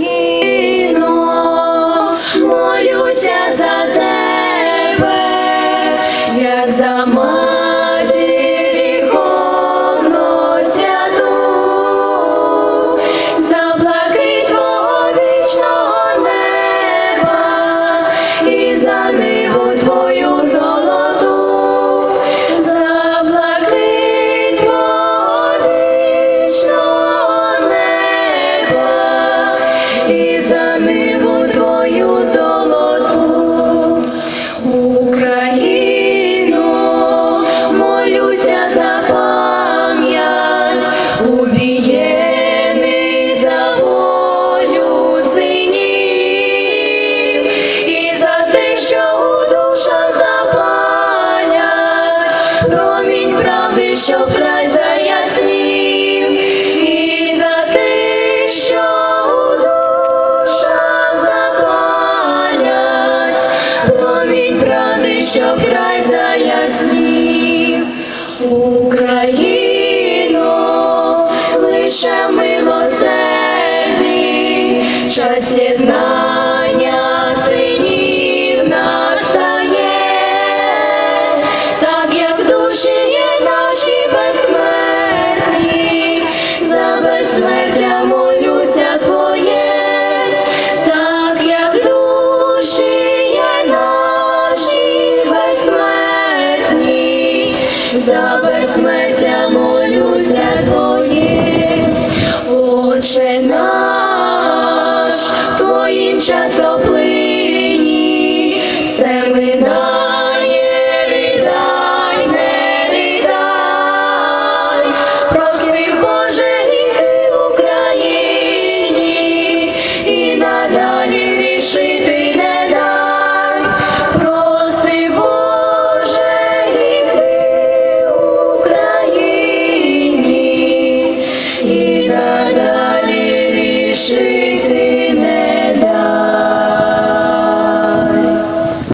ये щоб край заяснів, і за те, що у душах запалять, промінь правди, щоб край заяснів, Україно, лише милосердний, час єдна. смерть я молюся твоє, так як душі наші безсмертні, за безсмертя молюся твоє, Отче наш, твоїм часоплині все минає. надалі рішить.